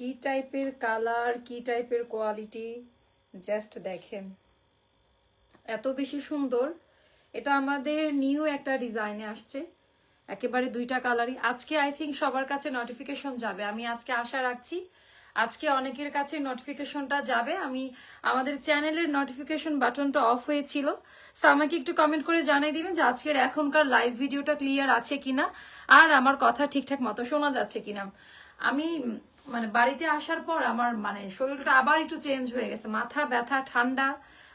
কি টাইপের কালার কি টাইপের কোয়ালিটি জাস্ট দেখেন। এত বেশি সুন্দর। এটা আমাদের নিউ একটা ডিজাইনে আসছে। একেবারে দুইটা কালারই আজকে আই থিঙ্ক সবার কাছে নোটিফিকেশন যাবে। আমি আজকে আশা রাখছি, আজকে অনেকের কাছে নোটিফিকেশনটা যাবে। আমি, আমাদের চ্যানেলের নোটিফিকেশন বাটনটা অফ হয়েছিল। সো আমাকে একটু কমেন্ট করে জানিয়ে দিবেন যে আজকের এখনকার লাইভ ভিডিওটা ক্লিয়ার আছে কিনা। আর আমার কথা ঠিকঠাক মতো শোনা যাচ্ছে কিনা। আমি মানে বাড়িতে আসার পর আমার মানে শরীরটা আবার একটু চেঞ্জ হয়ে গেছে। মাথা ব্যথা, ঠান্ডা।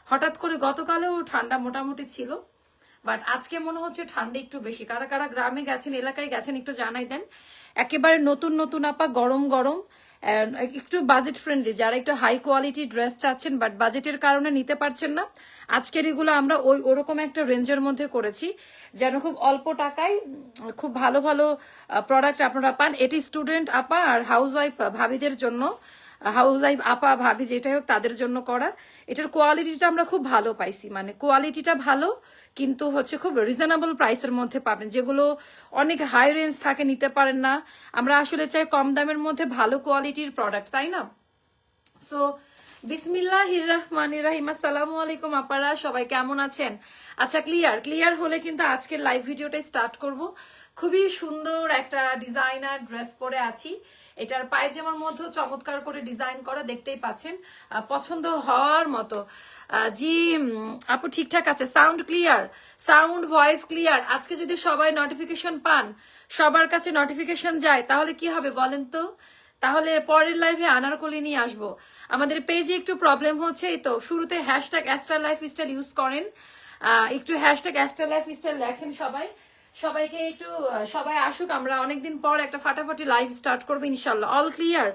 হঠাৎ করে গতকালেও ঠান্ডা মোটামুটি ছিল বাট আজকে মনে হচ্ছে ঠান্ডা একটু বেশি। কারা কারা গ্রামে গেছেন, এলাকায় গেছেন একটু জানাই দেন। একেবারে নতুন নতুন আপা, গরম গরম। একটু বাজেট ফ্রেন্ডলি যারা একটু হাই কোয়ালিটি ড্রেস চাচ্ছেন বাট বাজেটের কারণে নিতে পারছেন না। আজকের এগুলো আমরা ওই, ওরকম একটা রেঞ্জের মধ্যে করেছি, যেন খুব অল্প টাকায় খুব ভালো ভালো প্রোডাক্ট আপনারা পান। এটি স্টুডেন্ট আপা আর হাউস ওয়াইফ ভাবিদের জন্য। হাউস ওয়াইফ আপা, ভাবি যেটাই হোক তাদের জন্য করা এটার কোয়ালিটিটা আমরা খুব ভালো পাইছি। মানে কোয়ালিটিটা ভালো, কিন্তু হচ্ছে খুব রিজনেবল প্রাইসের মধ্যে পাবেন। যেগুলো অনেক হাই রেঞ্জ থাকে, নিতে পারেন না। আমরা আসলে চাই কম দামের মধ্যে ভালো কোয়ালিটির প্রোডাক্ট তাই না? সো বিসমিল্লাহ রহমান রাহিম। আসসালামু আলাইকুম, আপারা, সবাই কেমন আছেন? আচ্ছা ক্লিয়ার ক্লিয়ার হলে কিন্তু আজকের লাইভ ভিডিওটা স্টার্ট করব। খুবই সুন্দর একটা ডিজাইনার ড্রেস পরে আছি। এটার পায়জামার মধ্যেও চমৎকার করে ডিজাইন করা দেখতেই পাচ্ছেন পছন্দ হওয়ার মতো। জি আপু ঠিকঠাক আছে sound clear sound voice clear আজকে যদি সবাই নোটিফিকেশন পান, সবার কাছে নোটিফিকেশন যায়, তাহলে কি হবে বলেন তো? তাহলে পরের লাইভে আনারকলি নিয়ে আসব। আমাদের পেজে একটু প্রবলেম হচ্ছে, এই তো শুরুতে hashtag Astra life style use করেন একটু হ্যাশট্যাগ অ্যাস্ট্রা লাইফ স্টাইল লেখেন সবাই। সবাইকে একটু সবাই আসুক, আমরা অনেকদিন পর একটা ফাটাফাটি লাইভ স্টার্ট করব ইনশাল্লাহ অল ক্লিয়ার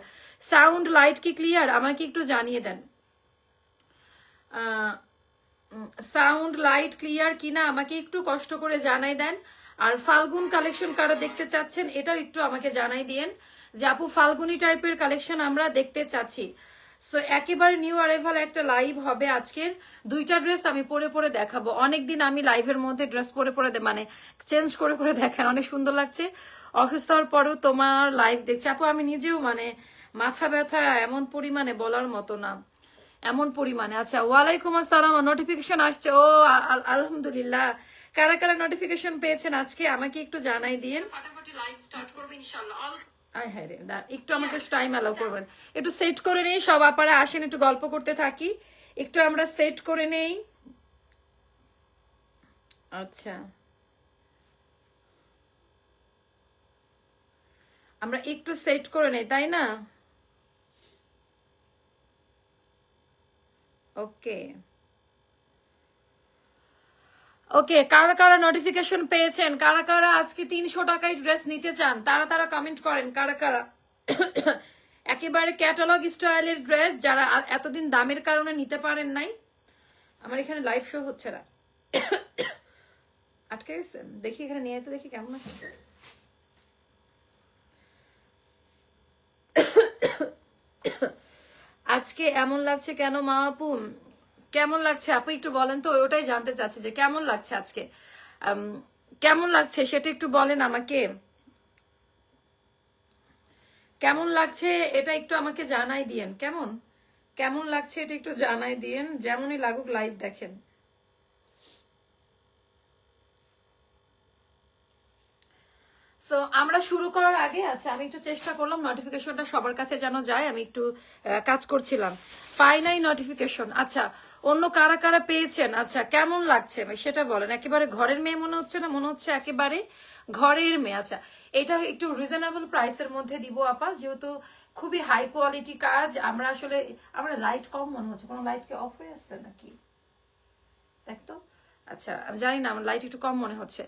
সাউন্ড লাইট কি ক্লিয়ার আমাকে একটু জানিয়ে দেন। সাউন্ড লাইট ক্লিয়ার কিনা আমাকে একটু কষ্ট করে জানাই দেন। আর ফাল্গুন কালেকশন কারা দেখতে চাচ্ছেন, এটাও একটু আমাকে জানাই দিয়েন। যে আপু, ফাল্গুনি টাইপের কালেকশন আমরা দেখতে চাচ্ছি। সো একেবারে নিউ অ্যারাইভাল একটা লাইভ হবে আজকের। দুইটা ড্রেস আমি পরে পরে দেখাবো। অনেকদিন আমি লাইভের মধ্যে ড্রেস পরে পরে মানে চেঞ্জ করে করে দেখান অনেক সুন্দর লাগছে। অসুস্থ হওয়ার পরেও তোমার লাইভ দেখছি। আপু, আমি নিজেও মানে মাথা ব্যথা এমন পরিমাণে বলার মতো না। এমন পরিমাণে। আচ্ছা ওয়ালাইকুম আসসালাম। নোটিফিকেশন আসছে। ও আল- আলহামদুলিল্লাহ। কারা কারা নোটিফিকেশন পেয়েছেন আজকে আমাকে একটু জানাই দিন। ফাটাফাটি লাইভ স্টার্ট করবে ইনশাআল্লাহ। আয় হ্যাঁ রে একটু আমাকে টাইম অ্যালাউ করবেন। একটু সেট করে নেই সব আপারা আসেন একটু গল্প করতে থাকি। একটু আমরা সেট করে নেই। আচ্ছা। আমরা একটু সেট করে নেই তাই না? ওকে ওকে কারা কারা নোটিফিকেশন পেয়েছেন? কারা কারা আজকে তিনশো টাকায় ড্রেস নিতে চান? তারা তারা কমেন্ট করেন, কারা কারা? একেবারে ক্যাটালগ স্টাইলের ড্রেস যারা এতদিন দামের কারণে নিতে পারেন নাই। আমার এখানে লাইভ শো হচ্ছে না। আটকে গেছে? দেখি এখানে নিয়ে তো দেখি কেমন আছে। আজকে এমন লাগছে কেন মা আপু? কেমন লাগছে? আপু, একটু বলেন তো, ওটাই জানতে চাচ্ছি যে কেমন লাগছে আজকে? কেমন লাগছে? সেটা একটু বলেন আমাকে। কেমন লাগছে? এটা একটু আমাকে জানাই দিয়েন। কেমন? কেমন লাগছে এটা একটু জানাই দিয়েন। যেমনই লাগুক লাইভ দেখেন। সো আমরা শুরু করার আগে আচ্ছা আমি একটু চেষ্টা করলাম নোটিফিকেশনটা সবার কাছে যেন যায়, আমি একটু কাজ করছিলাম। পাই নাই নোটিফিকেশন আচ্ছা। অন্য কারা কারা পেয়েছেন? আচ্ছা কেমন লাগছে? সেটা বলেন। একেবারে ঘরের মেয়ে মনে হচ্ছে না? মনে হচ্ছে একেবারে ঘরের মেয়ে। আচ্ছা এটা একটু রিজনেবল প্রাইসের মধ্যে দিব, আপা। যেহেতু খুবই হাই কোয়ালিটি কাজ, আমরা আসলে, আমরা লাইট কম মনে হচ্ছে। কোনো লাইট কি অফ হয়ে আসছে নাকি? দেখ তো। আচ্ছা আমি জানি না, আমার লাইট একটু কম মনে হচ্ছে।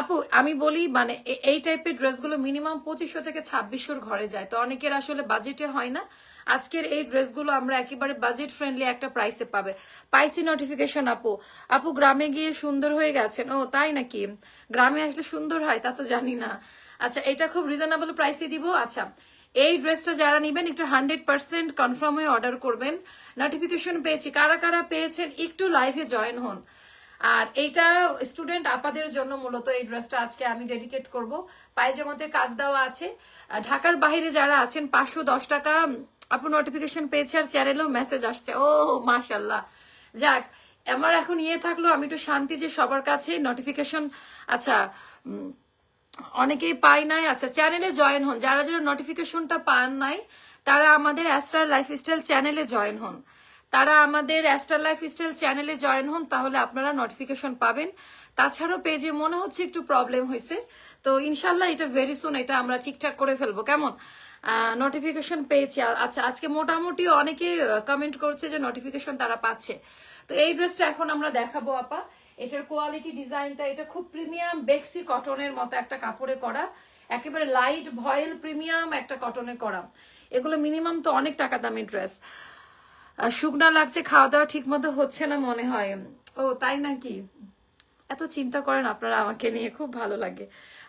আপু, আমি বলি মানে এই টাইপের ড্রেসগুলো মিনিমাম পঁচিশশো থেকে ছাব্বিশশোর ঘরে যায়। তো অনেকের আসলে বাজেটে হয় না। আজকের এই ড্রেসগুলো আমরা একেবারে বাজেট ফ্রেন্ডলি একটা প্রাইসে পাবে। পাইসি নোটিফিকেশন আপু। আপু, গ্রামে গিয়ে সুন্দর হয়ে গেছেন? ও, তাই নাকি? গ্রামে আসলে সুন্দর হয়, তা তো জানি না। আচ্ছা এটা খুব রিজনেবল প্রাইসে দিব? আচ্ছা এই ড্রেসটা যারা নিবেন, একটু হান্ড্রেড পার্সেন্ট কনফার্ম হয়ে অর্ডার করবেন। নোটিফিকেশন পেয়েছি। কারা কারা পেয়েছেন, একটু লাইভে জয়েন হন। আর এইটা স্টুডেন্ট আপাদের জন্য মূলত এই ড্রেসটা আজকে আমি ডেডিকেট করব। পায়জামাতে কাজ দেওয়া আছে। ঢাকার বাইরে যারা আছেন, পাঁচশো দশ টাকা আপু নোটিফিকেশন পেয়েছে আর চ্যানেলেও মেসেজ আসছে। ও মাশাল্লাহ যাক, আমার এখন ইয়ে থাকল, আমি একটু শান্তি যে সবার কাছে নোটিফিকেশন আচ্ছা অনেকেই পাই নাই। আচ্ছা চ্যানেলে জয়েন হন। যারা যারা নোটিফিকেশনটা পান নাই, তারা আমাদের অ্যাস্টার লাইফস্টাইল চ্যানেলে জয়েন হন। তারা আমাদের অ্যাস্টার লাইফস্টাইল চ্যানেলে জয়েন হন, তাহলে আপনারা নোটিফিকেশন পাবেন। তাছাড়াও পেজে মনে হচ্ছে একটু প্রবলেম হয়েছে। তো ইনশাল্লাহ এটা ভেরি সুন এটা আমরা ঠিকঠাক করে ফেলব। কেমন? নোটিফিকেশন পেয়েছি আচ্ছা আজকে মোটামুটি অনেকে কমেন্ট করছে যে নোটিফিকেশন তারা পাচ্ছে। তো এই ড্রেসটা এখন আমরা দেখাবো আপা। এটার কোয়ালিটি ডিজাইনটা এটা খুব প্রিমিয়াম বেক্সি কটনের মতো একটা কাপড়ে করা। একেবারে লাইট ভয়েল প্রিমিয়াম একটা কটনে করা। এগুলো মিনিমাম তো অনেক টাকা দামি ড্রেস শুকনা লাগছে খাওয়া দাওয়া ঠিক মতো হচ্ছে না মনে হয়। ও, তাই নাকি? এত চিন্তা করেন আপনারা আমাকে নিয়ে, খুব ভালো লাগে।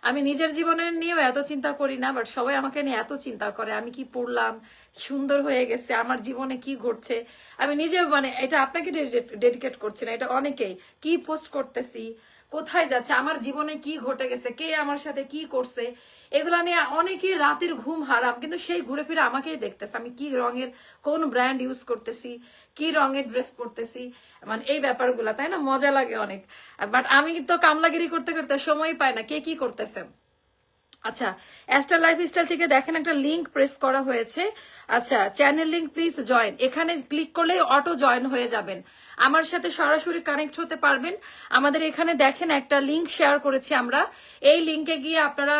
আমি নিজের জীবনের নিয়েও এত চিন্তা করি না বাট সবাই আমাকে নিয়ে এত চিন্তা করে। আমি কি পড়লাম সুন্দর হয়ে গেছে, আমার জীবনে কি ঘটছে। আমি নিজে মানে এটা আপনাকে ডেডিকেট করছি না, এটা অনেকেই। কি পোস্ট করতেছি? কোথায় যাচ্ছে? আমার জীবনে কি ঘটে গেছে? কে আমার সাথে কি করছে? এগুলা নিয়ে অনেকে রাতের ঘুম হারাম, কিন্তু সেই ঘুরে ফিরে আমাকেই দেখতেছে। আমি কি রঙের, কোন ব্র্যান্ড ইউজ করতেছি? কি রঙের ড্রেস পরতেছি? মানে এই ব্যাপারগুলো, তাই না? মজা লাগে অনেক। বাট আমি তো কামলাগিরি করতে করতে সময় পাই না। কে কি করতেছে? আচ্ছা অ্যাস্টার লাইফ স্টাইল থেকে দেখেন একটা লিংক প্রেস করা হয়েছে। আচ্ছা চ্যানেল লিংক প্লিজ জয়েন এখানে ক্লিক করলে অটো জয়েন হয়ে যাবেন। আমার সাথে সরাসরি কানেক্ট হতে পারবেন। আমাদের এখানে দেখেন একটা লিংক শেয়ার করেছি আমরা। এই লিংকে গিয়ে আপনারা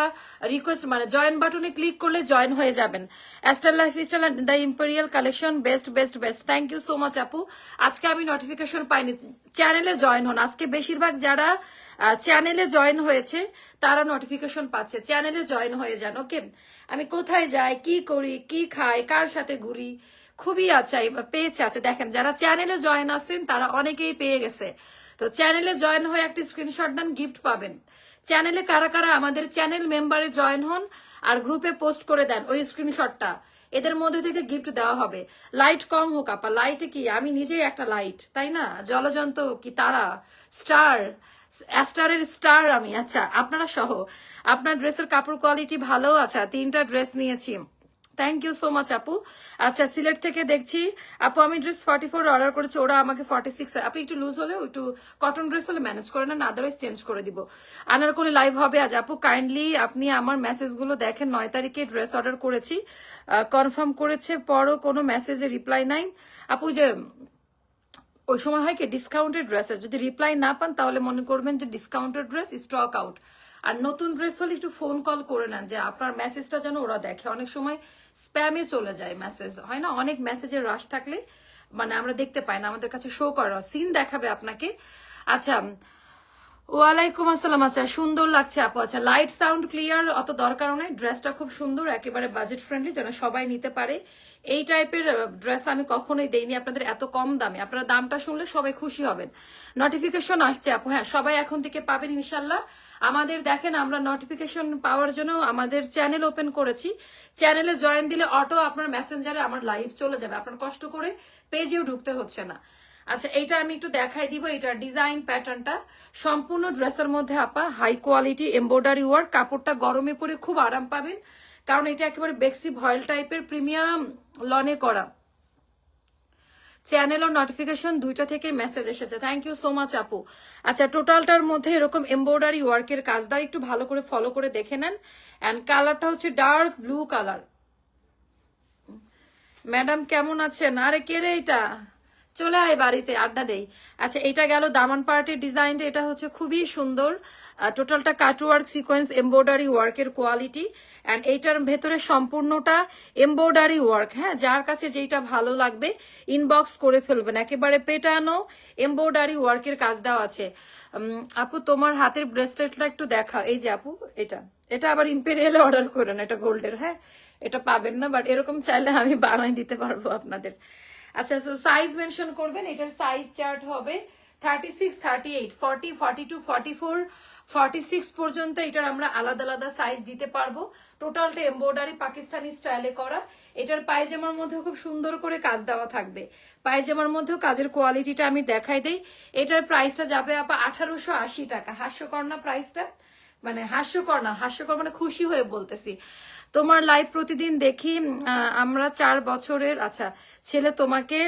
রিকোয়েস্ট মানে জয়েন বাটনে ক্লিক করলে জয়েন হয়ে যাবেন। Aster life style the imperial collection best best best thank you so much আপু। আজকে আমি নোটিফিকেশন পাইনি। চ্যানেলে জয়েন হন। আজকে বেশিরভাগ যারা চ্যানেলে জয়েন হয়েছে, তারা নোটিফিকেশন পাচ্ছে। চ্যানেলে জয়েন হয়ে যান ওকে আমি কোথায় যাই, কি করি, কি খাই, কার সাথে ঘুরি? খুবই আচ্ছা পেয়েছে আছে। দেখেন, যারা চ্যানেলে জয়েন আছেন, তারা অনেকেই পেয়ে গেছে। তো চ্যানেলে জয়েন হয়ে একটি স্ক্রিনশট দেন গিফট পাবেন। চ্যানেলে কারা কারা আমাদের চ্যানেল মেম্বারে জয়েন হন, আর গ্রুপে পোস্ট করে দেন ওই স্ক্রিনশটটা এদের মধ্যে থেকে গিফট দেওয়া হবে। লাইট কম হোক, আপা। লাইটে কি? আমি নিজেই একটা লাইট তাই না? জলজন্ত কি তারা? স্টার অ্যাস্টারের স্টার আমি আচ্ছা আপনারা সহ। আপনার ড্রেসের কাপড় কোয়ালিটি ভালো আচ্ছা তিনটা ড্রেস নিয়েছি। থ্যাংক ইউ সো মাচ আপু। আচ্ছা সিলেট থেকে দেখছি। আপু, আমি ড্রেস ফর্টি ফোর অর্ডার করেছি, ওরা আমাকে ফর্টি সিক্স আপনি একটু লুজ হলে একটু কটন ড্রেস হলে ম্যানেজ করে না আদারওয়াইজ চেঞ্জ করে দিব। আনারকলি লাইভ হবে আজ, আপু। কাইন্ডলি আপনি আমার মেসেজগুলো দেখেন, নয় তারিখে ড্রেস অর্ডার করেছি। কনফার্ম করেছে, পরও কোনো মেসেজে রিপ্লাই নাই। আপু যে ওই সময় হয় কি ডিসকাউন্টেড ড্রেসের যদি রিপ্লাই না পান, তাহলে মনে করবেন যে ডিসকাউন্টেড ড্রেস স্টক আউট আর নতুন ড্রেস হলে একটু ফোন কল করে নেন যে আপনার মেসেজটা যেন ওরা দেখে। অনেক সময় স্প্যামে চলে যায় মেসেজ হয় না? অনেক মেসেজের রাশ থাকলে মানে আমরা দেখতে পাই না। আমাদের কাছে শো করা সিন দেখাবে আপনাকে। আচ্ছা ওয়ালাইকুম আসসালাম। আচ্ছা সুন্দর লাগছে আপু। আচ্ছা লাইট সাউন্ড ক্লিয়ার অত দরকার নাই। ড্রেসটা খুব সুন্দর, একেবারে বাজেট ফ্রেন্ডলি যেন সবাই নিতে পারে। এই টাইপের ড্রেস আমি কখনোই দেইনি। আপনাদের এত কম দামে। আপনারা দামটা শুনলে সবাই খুশি হবেন। নোটিফিকেশন আসছে আপু। হ্যাঁ সবাই এখন থেকে পাবেন ইনশাল্লাহ আমাদের দেখেন, আমরা নোটিফিকেশন পাওয়ার জন্য আমাদের চ্যানেল ওপেন করেছি। চ্যানেলে জয়েন দিলে অটো আপনার মেসেঞ্জারে আমার লাইভ চলে যাবে। আপনার কষ্ট করে পেজেও ঢুকতে হচ্ছে না। আচ্ছা এইটা আমি একটু দেখাই দিব। এটার ডিজাইন প্যাটার্নটা সম্পূর্ণ ড্রেসের মধ্যে আপা হাই কোয়ালিটি এমব্রয়ডারি ওয়ার্ক কাপড়টা গরমে পরে খুব আরাম পাবেন। কারণ এটা একেবারে বেক্সি ভয়েল টাইপের প্রিমিয়াম লনে করা। চ্যানেল ও নোটিফিকেশন দুইটা থেকে মেসেজ এসেছে। থ্যাংক ইউ সো মাচ আপু। আচ্ছা টোটালটার মধ্যে এরকম এমব্রয়ডারি ওয়ার্কের কাজ দাও একটু ভালো করে ফলো করে দেখে নেন। অ্যান্ড কালারটা হচ্ছে ডার্ক ব্লু কালার ম্যাডাম কেমন আছেন? আরে কে রে এটা? চলে আয় বাড়িতে, আড্ডা দেই। আচ্ছা এটা গেল দামান পার্টির ডিজাইনটা, এটা হচ্ছে খুবই সুন্দর। টোটালটা কাটওয়ার্ক, সিকোয়েন্স, এমব্রয়ডারি ওয়ার্কের কোয়ালিটি। অ্যান্ড এইটার ভেতরে সম্পূর্ণটা এমব্রয়ডারি ওয়ার্ক হ্যাঁ? যার কাছে যেইটা ভালো লাগবে ইনবক্স করে ফেলবেন। একেবারে পেটানো এমব্রয়ডারি ওয়ার্কের কাজ দেওয়া আছে। আপু, তোমার হাতের ব্রেসলেটটা একটু দেখাও। এই যে আপু, এটা। এটা আবার ইম্পেরিয়ালে অর্ডার করেন, এটা গোল্ডের হ্যাঁ? এটা পাবেন না বাট এরকম চাইলে আমি বানাই দিতে পারব আপনাদের। আচ্ছা সো সাইজ মেনশন করবেন, এটার সাইজ চার্ট হবে thirty six thirty eight forty forty two forty four forty six পর্যন্ত এটার আমরা আলাদা আলাদা সাইজ দিতে পারব। টোটালটা এমব্রয়ডারি পাকিস্তানি স্টাইলে করা। এটার পায়জামার মধ্যে খুব সুন্দর করে কাজ দেওয়া থাকবে। পায়জামার মধ্যেও কাজের কোয়ালিটিটা আমি দেখাই দেই। এটার প্রাইসটা যাবে আপা আঠারোশো আশি টাকা। হাস্যকর্ণা প্রাইসটা মানে হাস্যকর না, হাস্যকর মানে খুশি হয়ে বলতেছি। তোমার লাইভ প্রতিদিন দেখি আমরা চার বছরের আচ্ছা ছেলে তোমাকে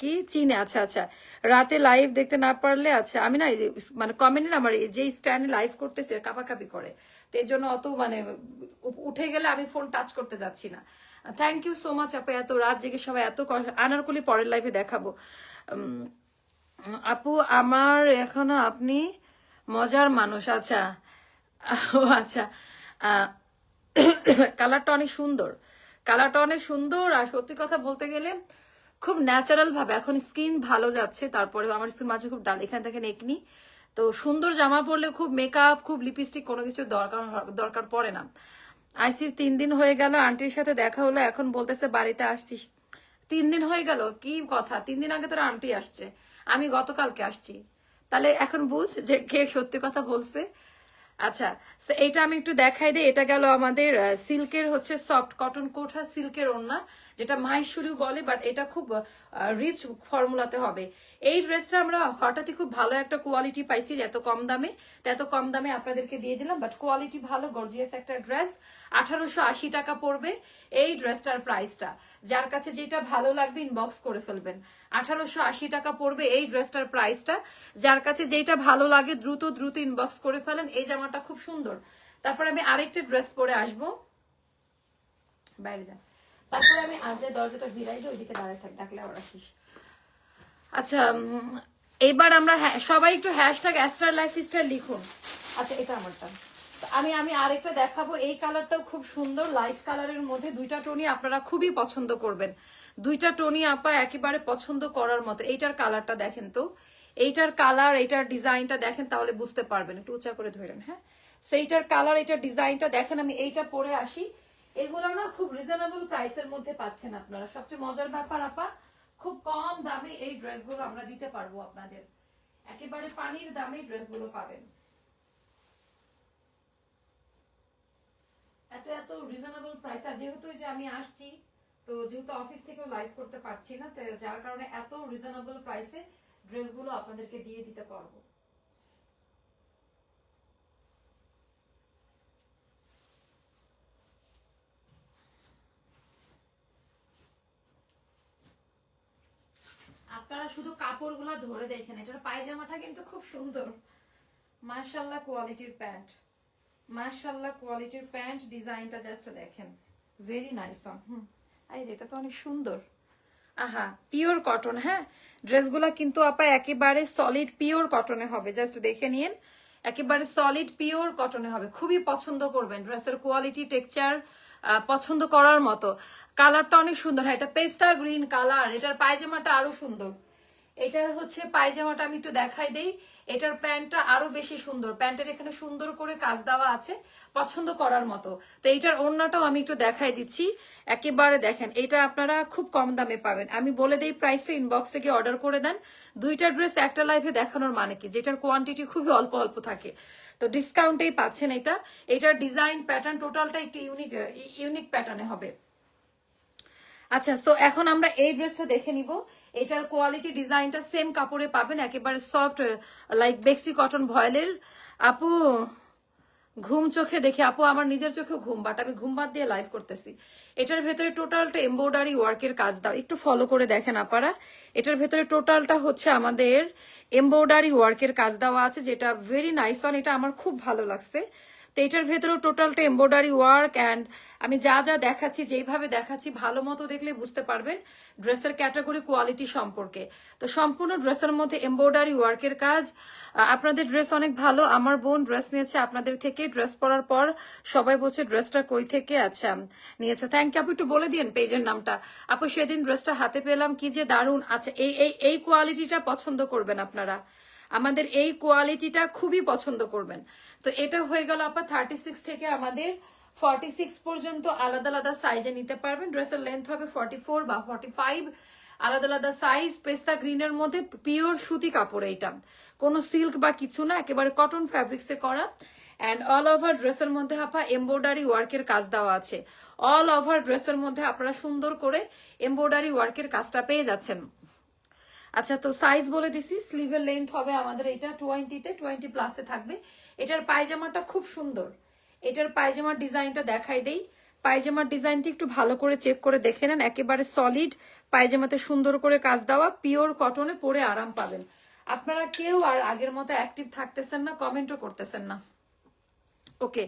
কি চিনে? আচ্ছা আচ্ছা রাতে লাইভ দেখতে না পারলে আচ্ছা আমি না মানে কমেন্টে আমার যে স্ট্যান্ডে লাইভ করতেছে, কাপাকাপি করে। তো এই জন্য অত মানে উঠে গেলে আমি ফোন টাচ করতে যাচ্ছি না। থ্যাংক ইউ সো মাচ আপা, এত রাত জেগে সবাই এত আনারকলি পরের লাইভে দেখাবো। আপু, আমার এখনও আপনি মজার মানুষ আচ্ছা। ও আচ্ছা। কালারটা অনেক সুন্দর। কালারটা অনেক সুন্দর, আর সত্যি কথা বলতে গেলে খুব ন্যাচারাল ভাবে। এখন স্কিন ভালো যাচ্ছে তারপরে আমার স্কিন মাঝে খুব ডাল এখানে দেখেন একনি তো সুন্দর জামা পরলে খুব মেকআপ খুব লিপস্টিক কোনো কিছু দরকার দরকার পড়ে না। আইসি তিন দিন হয়ে গেল আন্টির সাথে দেখা হলো, এখন বলতেছে বাড়িতে আসছিস। তিন দিন হয়ে গেল, কি কথা? তিন দিন আগে তোর আন্টি আসছে। আমি গতকালকে আসছি। তাহলে এখন বুঝ যে কে সত্যি কথা বলছে। আচ্ছা এইটা আমি একটু দেখাই দিই। এটা গেল আমাদের সিল্কের হচ্ছে সফট কটন কোঠা সিল্কের ওড়না। যেটা মাহেশ্বরী বলে বাট এটা খুব রিচ ফর্মুলাতে হবে। এই ড্রেসটা আমরা হঠাৎই খুব ভালো একটা কোয়ালিটি পাইছি এত কম দামে। এত কম দামে আপনাদেরকে দিয়ে দিলাম বাট কোয়ালিটি ভালো গর্জিয়াস একটা ড্রেস আঠারোশো আশি টাকা পড়বে এই ড্রেসটার প্রাইসটা যার কাছে যেটা ভালো লাগবে ইনবক্স করে ফেলবেন। আঠারোশো আশি টাকা পড়বে এই ড্রেসটার প্রাইসটা যার কাছে যেটা ভালো লাগে, দ্রুত দ্রুত ইনবক্স করে ফেলেন। এই জামাটা খুব সুন্দর। তারপর আমি আরেকটা ড্রেস পরে আসব। বাইরে যান। তারপরে আমি আজকে দরজাটা ভিড়াই দিয়ে ওইদিকে দাঁড়ায় থাক ডাকলে আবার আসিস। আচ্ছা এবার আমরা সবাই একটু হ্যাশট্যাগ অ্যাস্ট্রার লাইফ স্টাইল লিখুন। আচ্ছা এটা আমারটা। আমি আমি আরেকটা দেখাবো। এই কালারটাও খুব সুন্দর লাইট কালারের মধ্যে দুইটা টোনই আপনারা খুবই পছন্দ করবেন। দুইটা টোনই আপা একেবারে পছন্দ করার মতো। এইটার কালারটা দেখেন তো। এইটার কালার এইটার ডিজাইনটা দেখেন তাহলে বুঝতে পারবেন। একটু উঁচা করে ধরেন হ্যাঁ? সেইটার কালার এইটার ডিজাইনটা দেখেন আমি এইটা পরে আসি। এগুলো না খুব রিজনেবল প্রাইসের মধ্যে পাচ্ছেন আপনারা। সবচেয়ে মজার ব্যাপার আপা, খুব কম দামে এই ড্রেসগুলো আমরা দিতে পারব আপনাদের। একেবারে পানির দামে ড্রেসগুলো পাবেন। এত এত রিজনেবল প্রাইস আর যেহেতু যে আমি আসছি, তো যেহেতু অফিস থেকেও লাইভ করতে পারছি না, তো যার কারণে এত রিজনেবল প্রাইসে ড্রেসগুলো আপনাদেরকে দিয়ে দিতে পারব। আপনারা শুধু কাপড়গুলো ধরে দেখেন, এটার পায়জামাটা কিন্তু খুব সুন্দর। মার্শাল্লাহ কোয়ালিটির প্যান্ট। মার্শাল্লাহ কোয়ালিটির প্যান্ট, ডিজাইনটা জাস্ট দেখেন। Very nice hmm. আই এটা তো অনেক সুন্দর। আহা পিওর কটন হ্যাঁ? ড্রেসগুলো কিন্তু আপা একেবারে সলিড পিওর কটনে হবে। জাস্ট দেখে নিন, একেবারে সলিড পিওর কটনে হবে। খুবই পছন্দ করবেন। ড্রেসের কোয়ালিটি টেক্সচার পছন্দ করার মতো। কালারটা অনেক সুন্দর। হ্যাঁ এটা পেস্তা গ্রিন কালার। এটার পায়জামাটা আরও সুন্দর। এটার হচ্ছে পায়জামাটা আমি একটু দেখাই দেই। এটার প্যান্টটা আরও বেশি সুন্দর। প্যান্টের এখানে সুন্দর করে কাজ দেওয়া আছে পছন্দ করার মতো। তো এইটার ওড়নাটাও আমি একটু দেখাই দিচ্ছি। একেবারে দেখেন, এটা আপনারা খুব কম দামে পাবেন। আমি বলে দিই প্রাইসটা ইনবক্সে গিয়ে অর্ডার করে দেন। দুইটা ড্রেস একটা লাইফে দেখানোর মানে কি? যেটার কোয়ান্টিটি খুবই অল্প অল্প থাকে। তো ডিসকাউন্টেই পাচ্ছেন এটা। এটার ডিজাইন প্যাটার্ন টোটালটা একটু ইউনিক ইউনিক প্যাটার্নে হবে। আচ্ছা সো এখন আমরা এই ড্রেসটা দেখে নিব। এটার কোয়ালিটি ডিজাইনটা সেম কাপড়ে পাবেন, একেবারে সফট লাইক বেক্সি কটন ভয়েলের। আপু ঘুম চোখে দেখে, আপু, আমার নিজের চোখে ঘুম বাট আমি ঘুম বাদ দিয়ে লাইভ করতেছি। এটার ভেতরে টোটালটা এমব্রয়ডারি ওয়ার্কের কাজ দাও। একটু ফলো করে দেখেন আপারা এটার ভেতরে টোটালটা হচ্ছে আমাদের এমব্রয়ডারি ওয়ার্কের কাজ দেওয়া আছে, যেটা ভেরি নাইস ওয়ান এটা আমার খুব ভালো লাগছে। তো এটার ভেতরেও টোটালটা এমব্রয়ডারি ওয়ার্ক অ্যান্ড আমি যা যা দেখাচ্ছি, যেইভাবে দেখাচ্ছি, ভালো মতো দেখলে বুঝতে পারবেন ড্রেসের ক্যাটাগরি কোয়ালিটি সম্পর্কে। তো সম্পূর্ণ ড্রেসের মধ্যে এমব্রয়ডারি ওয়ার্কের কাজ। আপনাদের ড্রেস অনেক ভালো। আমার বোন ড্রেস নিয়েছে আপনাদের থেকে। ড্রেস পরার পর সবাই বলছে ড্রেসটা কই থেকে? আচ্ছা নিয়েছে। থ্যাংক ইউ আপু, একটু বলে দিন পেজের নামটা। আপু, সেদিন ড্রেসটা হাতে পেলাম। কি যে দারুণ। আচ্ছা এই এই কোয়ালিটিটা পছন্দ করবেন আপনারা। আমাদের এই কোয়ালিটিটা খুবই পছন্দ করবেন। তো এটা হয়ে গেল আপা থার্টি সিক্স থেকে আমাদের ফর্টি সিক্স পর্যন্ত আলাদা আলাদা সাইজে নিতে পারবেন। ড্রেসের লেন্থ হবে ফর্টি ফোর বা ফর্টি ফাইভ আলাদা আলাদা সাইজ পেস্তা গ্রিনের মধ্যে পিওর সুতি কাপড় এইটা। কোনো সিল্ক বা কিছু না, একেবারে কটন ফ্যাব্রিক্সে করা। অ্যান্ড অল ওভার ড্রেসের মধ্যে আপা এমব্রয়ডারি ওয়ার্কের কাজ দেওয়া আছে। অল ওভার ড্রেসের মধ্যে আপনারা সুন্দর করে এমব্রয়ডারি ওয়ার্কের কাজটা পেয়ে যাচ্ছেন। আচ্ছা তো সাইজ বলে দিছি স্লিভের লেন্থ হবে আমাদের এটা টোয়েন্টিতে টোয়েন্টি প্লাসে থাকবে। এটার পায়জামাটা খুব সুন্দর। এটার পায়জামার ডিজাইনটা দেখাই দেই। পায়জামার ডিজাইনটি একটু ভালো করে চেক করে দেখে নেন। একেবারে সলিড পায়জামাতে সুন্দর করে কাজ দেওয়া পিওর কটনে পরে আরাম পাবেন। আপনারা কেউ আর আগের মতো অ্যাক্টিভ থাকতেছেন না কমেন্টও করতেছেন না। ওকে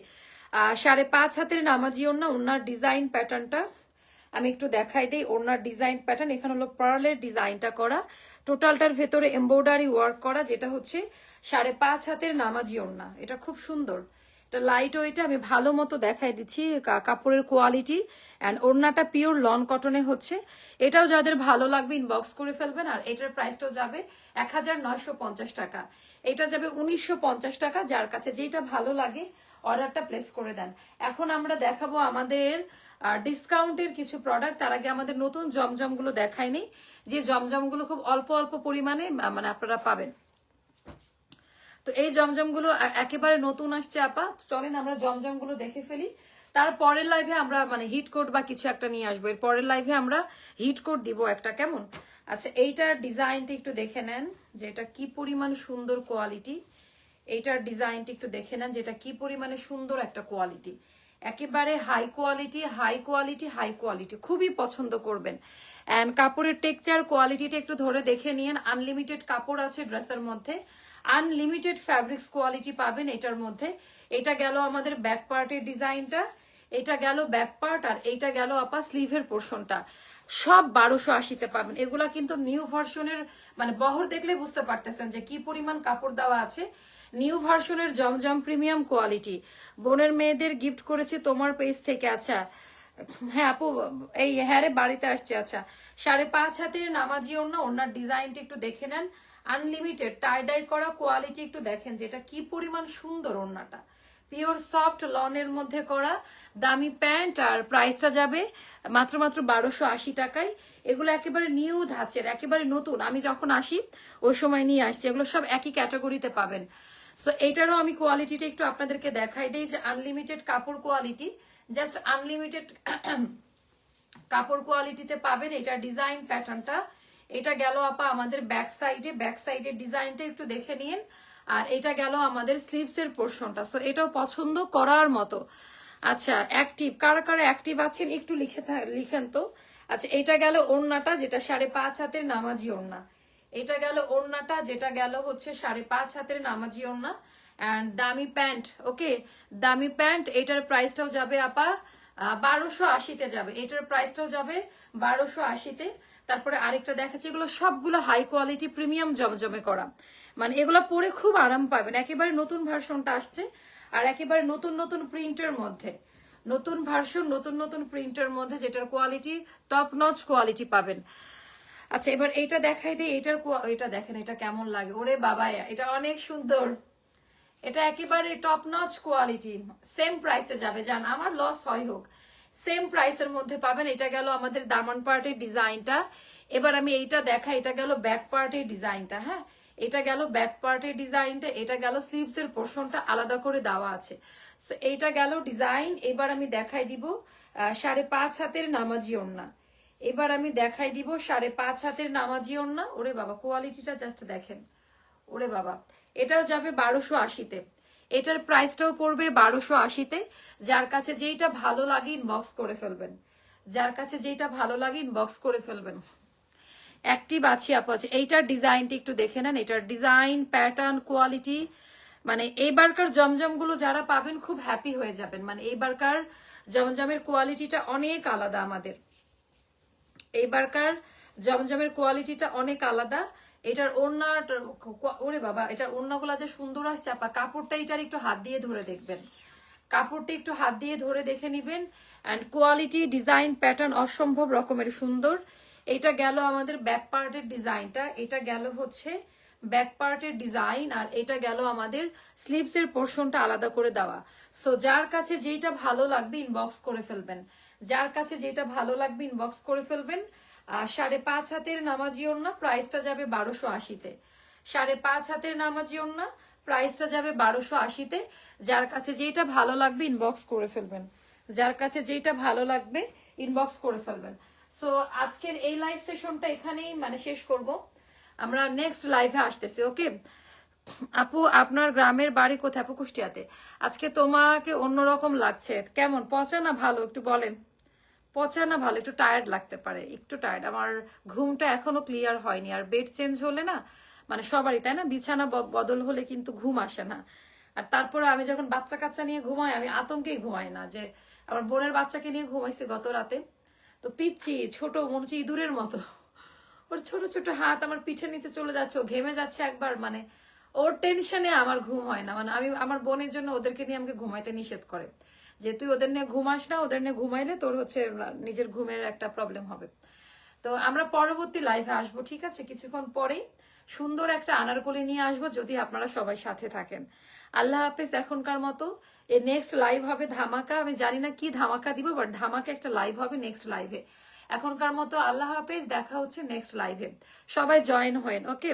সাড়ে পাঁচ হাতের নামাজি ওড়না ওনার ডিজাইন প্যাটার্নটা আমি একটু দেখাই দিই ওনার ডিজাইন প্যাটার্ন এখানে হলো পার্লের ডিজাইনটা করা। টোটালটার ভেতরে এমব্রয়ডারি ওয়ার্ক করা, যেটা হচ্ছে সাড়ে পাঁচ হাতের নামাজি ওড়না। এটা খুব সুন্দর। এটা লাইট ওয়েটে আমি ভালো মতো দেখাই দিচ্ছি কাপড়ের কোয়ালিটি অ্যান্ড ওড়নাটা পিওর লন কটনে হচ্ছে। এটাও যাদের ভালো লাগবে ইনবক্স করে ফেলবেন। আর এটার প্রাইসটাও যাবে এক হাজার নয়শো পঞ্চাশ টাকা। এটা যাবে উনিশশো পঞ্চাশ টাকা। যার কাছে যেটা ভালো লাগে অর্ডারটা প্লেস করে দেন। এখন আমরা দেখাবো আমাদের ডিসকাউন্টের কিছু প্রোডাক্ট তার আগে আমাদের নতুন জমজমগুলো দেখায়নি। যে জমজমগুলো খুব অল্প অল্প পরিমাণে মানে আপনারা পাবেন। তো এই জমজমগুলো একেবারে নতুন আসছে, আপা। চলেন আমরা জমজমগুলো দেখে ফেলি। তার পরের লাইভে আমরা মানে হিট কোড বা কিছু একটা নিয়ে আসব। এর পরের লাইভে আমরা হিট কোড দিব একটা, কেমন? আচ্ছা এইটার ডিজাইনটা একটু দেখে নেন, যে এটা কি পরিমাণ সুন্দর কোয়ালিটি এইটার ডিজাইনটা একটু দেখে নেন যেটা কি পরিমাণে সুন্দর একটা কোয়ালিটি একেবারে high quality high quality high quality খুবই পছন্দ করবেন। অ্যান্ড কাপড়ের টেক্সচার কোয়ালিটিটা একটু ধরে দেখে নিন। আনলিমিটেড কাপড় আছে ড্রেসের মধ্যে। আনলিমিটেড ফ্যাব্রিক্স কোয়ালিটি পাবেন এটার মধ্যে। এটা গেল আমাদের ব্যাক পার্টের ডিজাইনটা এটা গেল ব্যাক পার্ট আর এইটা গেল আপা স্লিভের পোর্শনটা সব বারোশো আশিতে পাবেন। এগুলা কিন্তু নিউ ভার্সনের মানে বহর দেখলে বুঝতে পারতেছেন যে কি পরিমাণ কাপড় দেওয়া আছে। নিউ ভার্সনের জমজম প্রিমিয়াম কোয়ালিটি। বোনের মেয়েদের গিফট করেছি তোমার পেজ থেকে আচ্ছা। হ্যাঁ আপু, এই হ্যাঁ রে, বাড়িতে আসছে আচ্ছা। সাড়ে পাঁচ হাতের নামাজি ওড়না ওনার ডিজাইনটা একটু দেখে নেন। আনলিমিটেড টাই ডাই করা কোয়ালিটি একটু দেখেন যেটা কি পরিমাণ সুন্দর ওড়নাটা। পিওর সফট লনের মধ্যে করা, দামি প্যান্ট, আর প্রাইসটা যাবে মাত্র মাত্র বারোশো আশি টাকায়। এগুলো একেবারে নিউ ধাঁচের, একেবারে নতুন। আমি যখন আসি, ওই সময় নিয়ে আসছি। এগুলো সব একই ক্যাটাগরিতে পাবেন। সো এইটারও আমি কোয়ালিটিটা একটু আপনাদেরকে দেখাই দিই যে আনলিমিটেড কাপড় কোয়ালিটি জাস্ট আনলিমিটেড কাপড় কোয়ালিটিতে পাবেন এটা ডিজাইন প্যাটার্নটা এটা গেল আপা আমাদের ব্যাক সাইডে ব্যাক সাইডের ডিজাইনটা একটু দেখে নিন। আর এটা গেল আমাদের স্লিভস এর পোর্শনটা সো এটাও পছন্দ করার মতো। আচ্ছা অ্যাক্টিভ কারা কারা অ্যাক্টিভ আছেন একটু লিখে লিখেন তো। আচ্ছা এটা গেল ওড়নাটা, যেটা সাড়ে পাঁচ হাতের নামাজি ওড়না। এটা গেল ওড়নাটা, যেটা গেল হচ্ছে সাড়ে পাঁচ হাতের নামাজি ওড়না। অ্যান্ড দামি প্যান্ট, ওকে? দামি প্যান্ট, এটার প্রাইসটাও যাবে আপা বারোশো আশিতে যাবে। এটার প্রাইসটাও যাবে বারোশো আশিতে। তারপরে আরেকটা দেখাচ্ছি, এগুলো সবগুলো হাই কোয়ালিটি প্রিমিয়াম জমজমে করা। মানে এগুলো পরে খুব আরাম পাবেন। একেবারে নতুন ভার্সনটা আসছে আর একেবারে নতুন নতুন প্রিন্টের মধ্যে। নতুন ভার্সন নতুন নতুন প্রিন্টের মধ্যে যেটার কোয়ালিটি টপ নচ কোয়ালিটি পাবেন। আচ্ছা এবার এইটা দেখাই দিই এটার এটা দেখেন, এটা কেমন লাগে? ওরে বাবা, এটা অনেক সুন্দর। এটা একেবারে টপ নচ কোয়ালিটি সেম প্রাইসে যাবে। জান, আমার লস হয় হোক সেম প্রাইসের মধ্যে পাবেন। এটা গেল আমাদের দামান পার্টের ডিজাইনটা। এবার আমি এইটা দেখা এটা গেল ব্যাক পার্টের ডিজাইনটা হ্যাঁ? এটা গেল ব্যাক পার্টের ডিজাইনটা, এটা গেল স্লিভস এর পোর্শনটা আলাদা করে দেওয়া আছে। এইটা গেল ডিজাইন এবার আমি দেখাই দিব সাড়ে পাঁচ হাতের নামাজি ওড়না। এবার আমি দেখাই দিব, সাড়ে পাঁচ হাতের নামাজি ওড়না। ওরে বাবা কোয়ালিটিটা জাস্ট দেখেন। ওরে বাবা, এটাও যাবে বারোশো আশিতে। এটার প্রাইসটাও পড়বে বারোশো আশিতে। যার কাছে যেইটা ভালো লাগে ইনবক্স করে ফেলবেন। যার কাছে যেইটা ভালো লাগে ইনবক্স করে ফেলবেন। অ্যাক্টিভ আছি আপু আছে এইটার ডিজাইনটি একটু দেখে নেন। এটার ডিজাইন প্যাটার্ন কোয়ালিটি মানে এইবারকার জমজমগুলো যারা পাবেন খুব হ্যাপি হয়ে যাবেন। মানে এইবারকার জমজমের কোয়ালিটিটা অনেক আলাদা আমাদের। এইবারকার জমজমের কোয়ালিটিটা অনেক আলাদা। এটার ওড়নার ওরে বাবা, এটার ওড়নাগুলা যে সুন্দর আসছে আপা কাপড়টা এটার একটু হাত দিয়ে ধরে দেখবেন। কাপড়টা একটু হাত দিয়ে ধরে দেখে নিবেন অ্যান্ড কোয়ালিটি ডিজাইন প্যাটার্ন অসম্ভব রকমের সুন্দর। এটা গেল আমাদের ব্যাক পার্টের ডিজাইনটা এটা গেল হচ্ছে ব্যাক পার্টের ডিজাইন আর এটা গেল আমাদের স্লিভস এর পোর্শনটা আলাদা করে দেওয়া। সো যার কাছে যেটা ভালো লাগবে ইনবক্স করে ফেলবেন। যার কাছে যেটা ভালো লাগবে ইনবক্স করে ফেলবেন। সাড়ে পাঁচ হাতের নামাজি ওড়না প্রাইসটা যাবে বারোশো আশিতে। সাড়ে পাঁচ হাতের নামাজি ওন্না প্রাইসটা যাবে বারোশো আশিতে। যার কাছে যেটা ভালো লাগবে ইনবক্স করে ফেলবেন। যার কাছে যেটা ভালো লাগবে ইনবক্স করে ফেলবেন। সো আজকের এই লাইভ সেশনটা এখানেই মানে শেষ করব। আমরা নেক্সট লাইভে আসতেছি ওকে আপু, আপনার গ্রামের বাড়ি কোথায়? আপু, কুষ্টিয়াতে। আজকে তোমাকে অন্যরকম লাগছে। কেমন? পচা না ভালো? একটু বলেন। পচা না ভালো? একটু টায়ার্ড লাগতে পারে। একটু টায়ার্ড আমার ঘুমটা এখনও ক্লিয়ার হয়নি। আর বেড চেঞ্জ হলে না মানে সবারই, তাই না? বিছানা বদল হলে কিন্তু ঘুম আসে না। আর তারপরে আমি যখন বাচ্চা কাচ্চা নিয়ে ঘুমাই, আমি আতঙ্কেই ঘুমাই না যে আমার বোনের বাচ্চাকে নিয়ে ঘুমাইছি গত রাতে। তো পিচ্ছি, ছোট, মনে হচ্ছে ইঁদুরের মতো। ওর ছোট ছোট হাত আমার পিঠের নিচে চলে যাচ্ছে। ও ঘেমে যাচ্ছে একবার মানে ওর টেনশনে আমার ঘুম হয় না। মানে আমি আমার বোনের জন্য ওদেরকে নিয়ে আমাকে ঘুমাইতে নিষেধ করে। যে তুই ওদের নিয়ে ঘুমাস না, ওদের নিয়ে ঘুমাইলে তোর হচ্ছে নিজের ঘুমের একটা প্রবলেম হবে। তো আমরা পরবর্তী লাইভে আসব, ঠিক আছে? কিছুক্ষণ পরেই সুন্দর একটা আনারকলি নিয়ে আসব, যদি আপনারা সবাই সাথে থাকেন। আল্লাহ হাফেজ, এখনকার মতো এ নেক্সট লাইভ হবে ধামাকা। আমি জানি না কি ধামাকা দিব বাট ধামাকা একটা লাইভ হবে নেক্সট লাইভে এখনকার মতো আল্লাহ হাফেজ, দেখা হচ্ছে নেক্সট লাইভে সবাই জয়েন হয়েন ওকে